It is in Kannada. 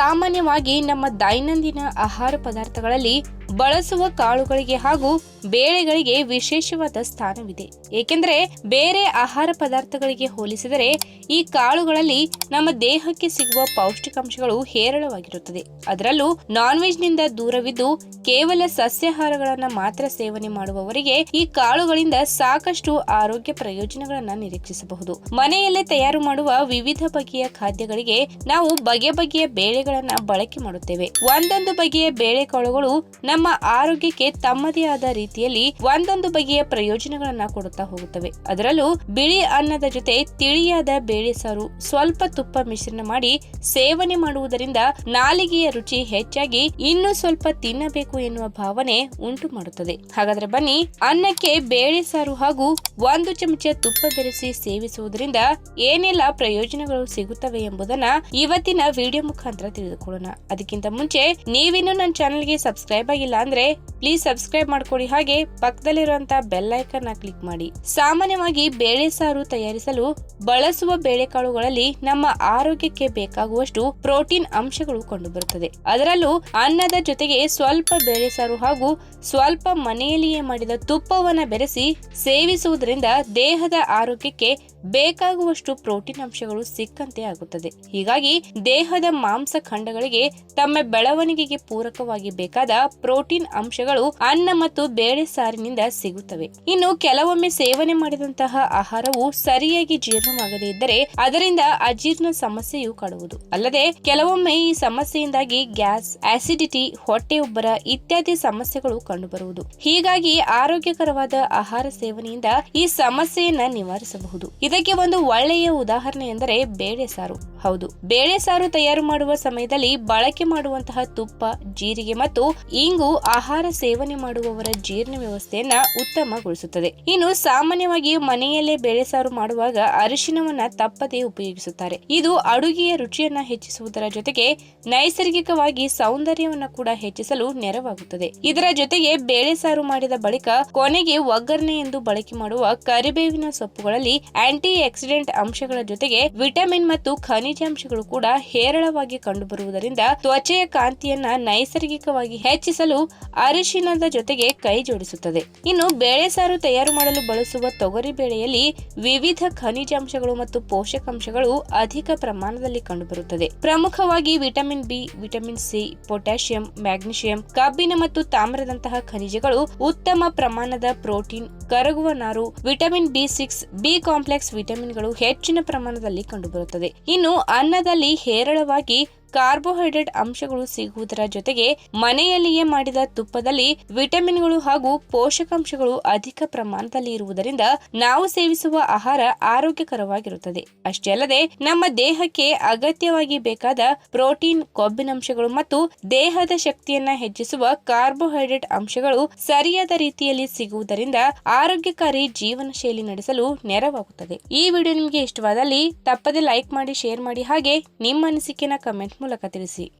ಸಾಮಾನ್ಯವಾಗಿ ನಮ್ಮ ದೈನಂದಿನ ಆಹಾರ ಪದಾರ್ಥಗಳಲ್ಲಿ ಬಳಸುವ ಕಾಳುಗಳಿಗೆ ಹಾಗೂ ಬೇಳೆಗಳಿಗೆ ವಿಶೇಷವಾದ ಸ್ಥಾನವಿದೆ. ಏಕೆಂದರೆ ಬೇರೆ ಆಹಾರ ಪದಾರ್ಥಗಳಿಗೆ ಹೋಲಿಸಿದರೆ ಈ ಕಾಳುಗಳಲ್ಲಿ ನಮ್ಮ ದೇಹಕ್ಕೆ ಸಿಗುವ ಪೌಷ್ಟಿಕಾಂಶಗಳು ಹೇರಳವಾಗಿರುತ್ತದೆ. ಅದರಲ್ಲೂ ನಾನ್ ವೆಜ್ನಿಂದ ದೂರವಿದ್ದು ಕೇವಲ ಸಸ್ಯಾಹಾರಗಳನ್ನ ಮಾತ್ರ ಸೇವನೆ ಮಾಡುವವರಿಗೆ ಈ ಕಾಳುಗಳಿಂದ ಸಾಕಷ್ಟು ಆರೋಗ್ಯ ಪ್ರಯೋಜನಗಳನ್ನ ನಿರೀಕ್ಷಿಸಬಹುದು. ಮನೆಯಲ್ಲೇ ತಯಾರು ಮಾಡುವ ವಿವಿಧ ಬಗೆಯ ಖಾದ್ಯಗಳಿಗೆ ನಾವು ಬಗೆ ಬಗೆಯ ಬೇಳೆಗಳನ್ನ ಬಳಕೆ ಮಾಡುತ್ತೇವೆ. ಒಂದೊಂದು ಬಗೆಯ ಬೇಳೆಕಾಳುಗಳು ನಮ್ಮ ಆರೋಗ್ಯಕ್ಕೆ ತಮ್ಮದೇ ಆದ ರೀತಿಯಲ್ಲಿ ಒಂದೊಂದು ಬಗೆಯ ಪ್ರಯೋಜನಗಳನ್ನ ಕೊಡುತ್ತಾ ಹೋಗುತ್ತವೆ. ಅದರಲ್ಲೂ ಬಿಳಿ ಅನ್ನದ ಜೊತೆ ತಿಳಿಯಾದ ಬೇಳೆ ಸಾರು ಸ್ವಲ್ಪ ತುಪ್ಪ ಮಿಶ್ರಣ ಮಾಡಿ ಸೇವನೆ ಮಾಡುವುದರಿಂದ ನಾಲಿಗೆಯ ರುಚಿ ಹೆಚ್ಚಾಗಿ ಇನ್ನೂ ಸ್ವಲ್ಪ ತಿನ್ನಬೇಕು ಎನ್ನುವ ಭಾವನೆ ಉಂಟು ಮಾಡುತ್ತದೆ. ಹಾಗಾದ್ರೆ ಬನ್ನಿ, ಅನ್ನಕ್ಕೆ ಬೇಳೆ ಸಾರು ಹಾಗೂ ಒಂದು ಚಮಚ ತುಪ್ಪ ಬೆರೆಸಿ ಸೇವಿಸುವುದರಿಂದ ಏನೆಲ್ಲ ಪ್ರಯೋಜನಗಳು ಸಿಗುತ್ತವೆ ಎಂಬುದನ್ನ ಇವತ್ತಿನ ವಿಡಿಯೋ ಮುಖಾಂತರ ತಿಳಿದುಕೊಳ್ಳೋಣ. ಅದಕ್ಕಿಂತ ಮುಂಚೆ ನೀವಿನ್ನೂ ನನ್ನ ಚಾನಲ್ಗೆ ಸಬ್ಸ್ಕ್ರೈಬ್ ಆಗಿಲ್ಲ ಅಂದ್ರೆ ಪ್ಲೀಸ್ ಸಬ್ಸ್ಕ್ರೈಬ್ ಮಾಡ್ಕೊಡಿ ಹಾಗೆ ಪಕ್ಕದಲ್ಲಿರುವಂತಹ ಬೆಲ್ ಐಕನ್ನ ಕ್ಲಿಕ್ ಮಾಡಿ. ಸಾಮಾನ್ಯವಾಗಿ ಬೇಳೆ ಸಾರು ತಯಾರಿಸಲು ಬಳಸುವ ಬೇಳೆಕಾಳುಗಳಲ್ಲಿ ನಮ್ಮ ಆರೋಗ್ಯಕ್ಕೆ ಬೇಕಾಗುವಷ್ಟು ಪ್ರೋಟೀನ್ ಅಂಶಗಳು ಕಂಡುಬರುತ್ತದೆ. ಅದರಲ್ಲೂ ಅನ್ನದ ಜೊತೆಗೆ ಸ್ವಲ್ಪ ಬೇಳೆ ಸಾರು ಹಾಗೂ ಸ್ವಲ್ಪ ಮನೆಯಲ್ಲಿಯೇ ಮಾಡಿದ ತುಪ್ಪವನ್ನ ಬೆರೆಸಿ ಸೇವಿಸುವುದರಿಂದ ದೇಹದ ಆರೋಗ್ಯಕ್ಕೆ ಬೇಕಾಗುವಷ್ಟು ಪ್ರೋಟೀನ್ ಅಂಶಗಳು ಸಿಕ್ಕಂತೆ ಆಗುತ್ತದೆ. ಹೀಗಾಗಿ ದೇಹದ ಮಾಂಸ ಖಂಡಗಳಿಗೆ ತಮ್ಮ ಬೆಳವಣಿಗೆಗೆ ಪೂರಕವಾಗಿ ಬೇಕಾದ ಪ್ರೋಟೀನ್ ಅಂಶಗಳು ಅನ್ನ ಮತ್ತು ಬೇಳೆ ಸಾರಿನಿಂದ ಸಿಗುತ್ತವೆ. ಇನ್ನು ಕೆಲವೊಮ್ಮೆ ಸೇವನೆ ಮಾಡಿದಂತಹ ಆಹಾರವು ಸರಿಯಾಗಿ ಜೀರ್ಣವಾಗದೇ ಇದ್ದರೆ ಅದರಿಂದ ಅಜೀರ್ಣ ಸಮಸ್ಯೆಯು ಕಾಡುವುದು. ಅಲ್ಲದೆ ಕೆಲವೊಮ್ಮೆ ಈ ಸಮಸ್ಯೆಯಿಂದಾಗಿ ಗ್ಯಾಸ್ ಆಸಿಡಿಟಿ ಹೊಟ್ಟೆ ಉಬ್ಬರ ಇತ್ಯಾದಿ ಸಮಸ್ಯೆಗಳು ಕಂಡುಬರುವುದು. ಹೀಗಾಗಿ ಆರೋಗ್ಯಕರವಾದ ಆಹಾರ ಸೇವನೆಯಿಂದ ಈ ಸಮಸ್ಯೆಯನ್ನ ನಿವಾರಿಸಬಹುದು. ಇದಕ್ಕೆ ಒಂದು ಒಳ್ಳೆಯ ಉದಾಹರಣೆ ಎಂದರೆ ಬೇಳೆ ಸಾರು. ಹೌದು. ಬೇಳೆ ಸಾರು ತಯಾರು ಮಾಡುವ ಸಮಯದಲ್ಲಿ ಬಳಕೆ ಮಾಡುವಂತಹ ತುಪ್ಪ, ಜೀರಿಗೆ ಮತ್ತು ಇಂಗು ಆಹಾರ ಸೇವನೆ ಮಾಡುವವರ ಜೀರ್ಣ ವ್ಯವಸ್ಥೆಯನ್ನ ಉತ್ತಮಗೊಳಿಸುತ್ತದೆ. ಇನ್ನು ಸಾಮಾನ್ಯವಾಗಿ ಮನೆಯಲ್ಲೇ ಬೇಳೆ ಸಾರು ಮಾಡುವಾಗ ಅರಿಶಿನವನ್ನ ತಪ್ಪದೇ ಉಪಯೋಗಿಸುತ್ತಾರೆ. ಇದು ಅಡುಗೆಯ ರುಚಿಯನ್ನ ಹೆಚ್ಚಿಸುವುದರ ಜೊತೆಗೆ ನೈಸರ್ಗಿಕವಾಗಿ ಸೌಂದರ್ಯವನ್ನ ಕೂಡ ಹೆಚ್ಚಿಸಲು ನೆರವಾಗುತ್ತದೆ. ಇದರ ಜೊತೆಗೆ ಬೇಳೆ ಸಾರು ಮಾಡಿದ ಬಳಿಕ ಕೊನೆಗೆ ಒಗ್ಗರಣೆ ಎಂದು ಬಳಕೆ ಮಾಡುವ ಕರಿಬೇವಿನ ಸೊಪ್ಪುಗಳಲ್ಲಿ ಆಂಟಿ ಆಕ್ಸಿಡೆಂಟ್ ಅಂಶಗಳ ಜೊತೆಗೆ ವಿಟಮಿನ್ ಮತ್ತು ಖನಿಜಾಂಶಗಳು ಕೂಡ ಹೇರಳವಾಗಿ ಕಂಡುಬರುವುದರಿಂದ ತ್ವಚೆಯ ಕಾಂತಿಯನ್ನ ನೈಸರ್ಗಿಕವಾಗಿ ಹೆಚ್ಚಿಸಲು ಅರಿಶಿನದ ಜೊತೆಗೆ ಕೈ ಜೋಡಿಸುತ್ತದೆ. ಇನ್ನು ಬೇಳೆ ಸಾರು ತಯಾರು ಮಾಡಲು ಬಳಸುವ ತೊಗರಿ ಬೇಳೆಯಲ್ಲಿ ವಿವಿಧ ಖನಿಜಾಂಶಗಳು ಮತ್ತು ಪೋಷಕಾಂಶಗಳು ಅಧಿಕ ಪ್ರಮಾಣದಲ್ಲಿ ಕಂಡುಬರುತ್ತದೆ. ಪ್ರಮುಖವಾಗಿ vitamin B, vitamin C, potassium, magnesium ಕಬ್ಬಿನ ಮತ್ತು ತಾಮ್ರದಂತಹ ಖನಿಜಗಳು ಉತ್ತಮ ಪ್ರಮಾಣದ ಪ್ರೋಟೀನ್ ಕರಗುವ ನಾರು vitamin B six B complex ವಿಟಮಿನ್ಗಳು ಹೆಚ್ಚಿನ ಪ್ರಮಾಣದಲ್ಲಿ ಕಂಡುಬರುತ್ತದೆ. ಇನ್ನು ಅನ್ನದಲ್ಲಿ ಹೇರಳವಾಗಿ ಕಾರ್ಬೋಹೈಡ್ರೇಟ್ ಅಂಶಗಳು ಸಿಗುವುದರ ಜೊತೆಗೆ ಮನೆಯಲ್ಲಿಯೇ ಮಾಡಿದ ತುಪ್ಪದಲ್ಲಿ ವಿಟಮಿನ್ಗಳು ಹಾಗೂ ಪೋಷಕಾಂಶಗಳು ಅಧಿಕ ಪ್ರಮಾಣದಲ್ಲಿ ಇರುವುದರಿಂದ ನಾವು ಸೇವಿಸುವ ಆಹಾರ ಆರೋಗ್ಯಕರವಾಗಿರುತ್ತದೆ. ಅಷ್ಟೇ ಅಲ್ಲದೆ ನಮ್ಮ ದೇಹಕ್ಕೆ ಅಗತ್ಯವಾಗಿ ಬೇಕಾದ ಪ್ರೋಟೀನ್, ಕೊಬ್ಬಿನಂಶಗಳು ಮತ್ತು ದೇಹದ ಶಕ್ತಿಯನ್ನ ಹೆಚ್ಚಿಸುವ ಕಾರ್ಬೋಹೈಡ್ರೇಟ್ ಅಂಶಗಳು ಸರಿಯಾದ ರೀತಿಯಲ್ಲಿ ಸಿಗುವುದರಿಂದ ಆರೋಗ್ಯಕಾರಿ ಜೀವನ ಶೈಲಿ ನಡೆಸಲು ನೆರವಾಗುತ್ತದೆ. ಈ ವಿಡಿಯೋ ನಿಮಗೆ ಇಷ್ಟವಾದಲ್ಲಿ ತಪ್ಪದೆ ಲೈಕ್ ಮಾಡಿ, ಶೇರ್ ಮಾಡಿ ಹಾಗೆ ನಿಮ್ಮ ಅನಿಸಿಕೆನ ಕಮೆಂಟ್ Molacatel C.